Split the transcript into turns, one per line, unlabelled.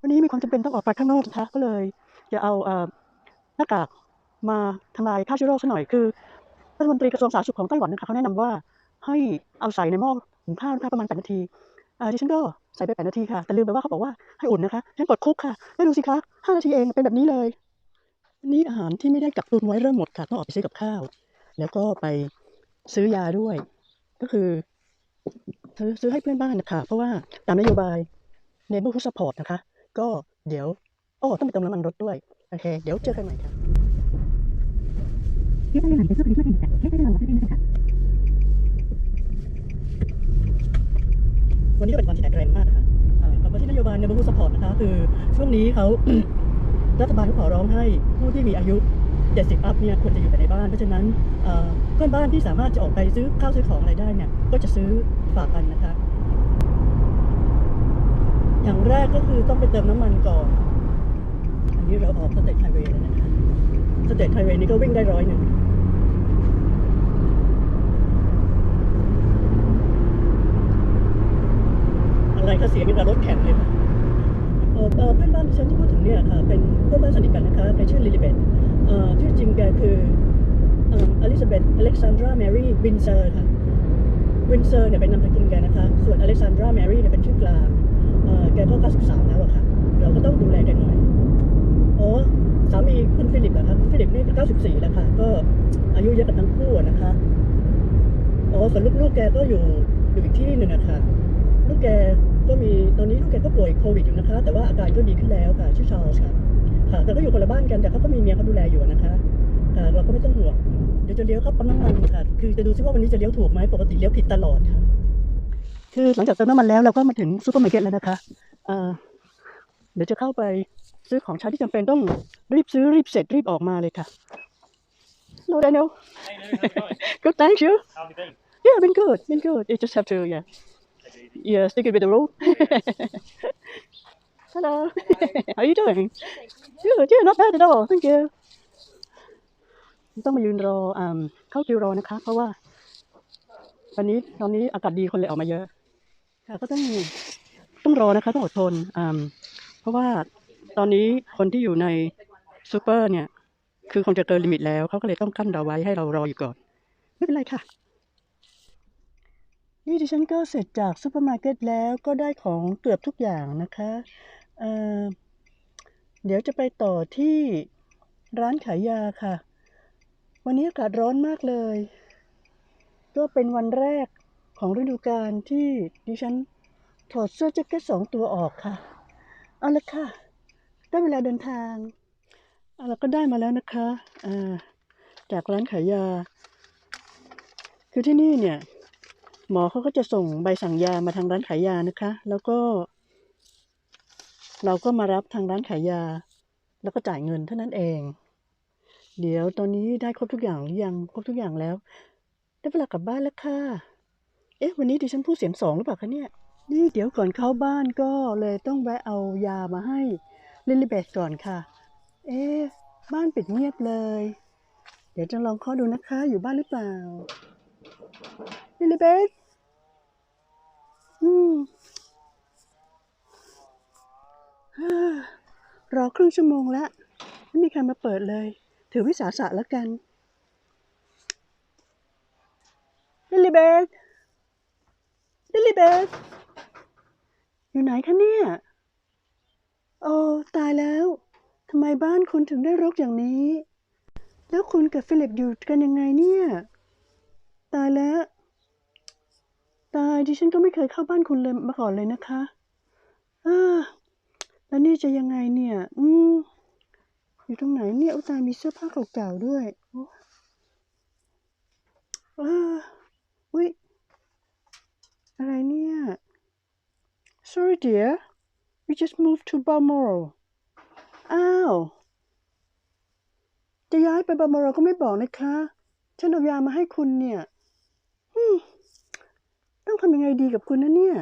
วันนี้มีความจำเป็นต้องออกไปข้างนอกนะคะก็เลยจะเอาหน้ากากมาทำลายฆ่าเชื้อโรคซะหน่อยคือรัฐมนตรีกระทรวงสาธารณสุขของไต้หวันนะคะเขาแนะนำว่าให้เอาใส่ในหม้อหุงข้าวนะคะประมาณ 8 นาทีอ่าดิฉันก็ใส่ไป 8 นาทีค่ะ แต่ลืมไปว่าเขาบอกว่าให้อุ่นนะคะฉันกดคุกค่ะแล้วดูสิคะ 5 นาทีเองเป็นแบบนี้เลยนนี้อาหารที่ไม่ได้กักตุนไว้เริ่มหมดค่ะต้องออกไปซื้อกับข้าว แล้วก็ไปซื้อยาด้วย ก็คือ ซื้อซื้อให้เพื่อนบ้านนะคะเพราะว่าตามนโยบาย neighborhood support นะคะ ก็เดี๋ยว โอ้ต้องไปเติมน้ำมันรถด้วย โอเค เดี๋ยวเจอกันใหม่ค
รับ
วันนี้เป็นวันที่แตกแรงมากนะครับคำว่าที่นโยบายในบรูสปอร์ตนะครับคือช่วงนี้เขารัฐบาลขอร้องให้ผู้ที่มีอายุ 70 อัพเนี่ยควรจะอยู่แต่ในบ้าน เพราะฉะนั้นเพื่อนบ้านที่สามารถจะออกไปซื้อข้าวซื้อของอะไรได้เนี่ยก็จะซื้อฝากกันนะคะ อย่างแรกก็คือต้องไปเติมน้ำมันก่อน อันนี้เราออกสเตทไฮเวย์แล้วนะคะสเตทไฮเวย์นี้ก็วิ่งได้ร้อยหนึ่งอะไรคะเสียงกับรถแข่งเลยค่ะเออเพื่อนบ้านที่ฉันที่พูดถึงเนี่ยค่ะเป็นเพื่อนบ้านสนิทกันนะคะแกชื่อลิลิเบตชื่อจริงแกคืออลิซาเบธอเล็กซานดราแมรี่วินเซอร์ค่ะวินเซอร์เนี่ยเป็นนามสกุลแกนะคะ ส่วนอเล็กซานดราแมรี่เนี่ยเป็นชื่อกลาง เอ่อแกก็93แล้วอะค่ะเราก็ต้องดูแลแกหน่อยอ๋อสามีคุณฟิลิปเหรอคะคุณฟิลิปนี่94แล้วค่ะ ก็อายุเยอะกันทั้งคู่นะคะอ๋อส่วนลูกๆแกก็อยู่อยู่อีกที่หนึ่งอะคะลูกแกก็มีตอนนี้ลูกแกก็ป่วยโควิดอยู่นะคะ แต่ว่าอาการก็ดีขึ้นแล้วค่ะชื่อชาลส์ค่ะค่ะแต่ก็อยู่คนละบ้านกันแต่เขาก็มีเมียเขาดูแลอยู่นะคะค่ะเราก็ไม่ต้องห่วงเดี๋ยวจะเลี้ยวเข้าปั๊มน้ำมันค่ะ คือจะดูซิว่าวันนี้จะเลี้ยวถูกไหมปกติเลี้ยวผิดตลอดค่ะ คือหลังจากเติมน้ำมันแล้วเราก็มาถึงซูเปอร์มาร์เก็ตแล้วนะคะ เอ่อเดี๋ยวจะเข้าไปซื้อของใช้ที่จำเป็นต้องรีบซื้อรีบเสร็จรีบออกมาเลยค่ะ Hello Daniel
Hey, Lou, how's it going?
good thanks you
How have you been?
yeah been good been good you just have to yeah
Take it easy.
Yeah, sticking with the rule. Hello. How you doing? Good. Yeah, not bad at all. Thank you. ต้องมายืนรออ่าเข้าคิวรอนะคะ เพราะว่าวันนี้ตอนนี้อากาศดีคนเลยออกมาเยอะค่ะก็ต้อง ต้องรอนะคะต้องอดทนเพราะว่าตอนนี้คนที่อยู่ในซูเปอร์เนี่ย คือคงจะเกินลิมิตแล้วเขาก็เลยต้องกั้นเราไว้ให้เรารออยู่ก่อน ไม่เป็นไรค่ะ นี่ดิฉันก็เสร็จจากซูเปอร์มาร์เก็ตแล้วก็ได้ของเกือบทุกอย่างนะคะเเดี๋ยวจะไปต่อที่ร้านขายยาค่ะ วันนี้อากาศร้อนมากเลย ก็เป็นวันแรกของฤดูกาลที่ดิฉัน ถอดเสื้อแจ็คเก็ตสองตัวออกค่ะ เอาละค่ะ ได้เวลาเดินทางเอาละก็ได้มาแล้วนะคะอ่าจากร้านขายยา คือที่นี่เนี่ย หมอเขาก็จะส่งใบสั่งยามาทางร้านขายยานะคะ แล้วก็ เราก็มารับทางร้านขายยา แล้วก็จ่ายเงินเท่านั้นเอง เดี๋ยวตอนนี้ได้ครบทุกอย่างหรือยังครบทุกอย่างแล้ว ได้เวลากลับบ้านแล้วค่ะ เอ๊ะวันนี้ดิฉันพูดเสียงสองหรือเปล่าคะเนี่ย นี่เดี๋ยวก่อนเข้าบ้านก็เลยต้องแวะเอายามาให้ลิลลี่เบธก่อนค่ะ เอ๊ะบ้านปิดเงียบเลย เดี๋ยวจะลองเคาะดูนะคะอยู่บ้านหรือเปล่าลิลลี่เบธอืมรอครึ่งชั่วโมงแล้วไม่มีใครมาเปิดเลย ถือวิสาสะแล้วกันลิลลี่เบธลิลลี่เบธ อยู่ไหนคะเนี่ย โอ้ตายแล้ว ทำไมบ้านคุณถึงได้รกอย่างนี้ แล้วคุณกับฟิลิปอยู่กันยังไงเนี่ย ตายแล้ว ตายดิฉันก็ไม่เคยเข้าบ้านคุณเลยมาก่อนเลยนะคะเออแล้วนี่จะยังไงเนี่ย อืมอยู่ตรงไหนเนี่ยอุตายมีเสื้อผ้าเก่าๆด้วยโอ้เอออุ้ย อะไรเนี่ย sorry dear we just moved to Balmoral อ้าว จะย้ายไป Balmoral ก็ไม่บอกนะคะ ฉันเอายามาให้คุณเนี่ย อืม ต้องทำยังไงดีกับคุณนะเนี่ย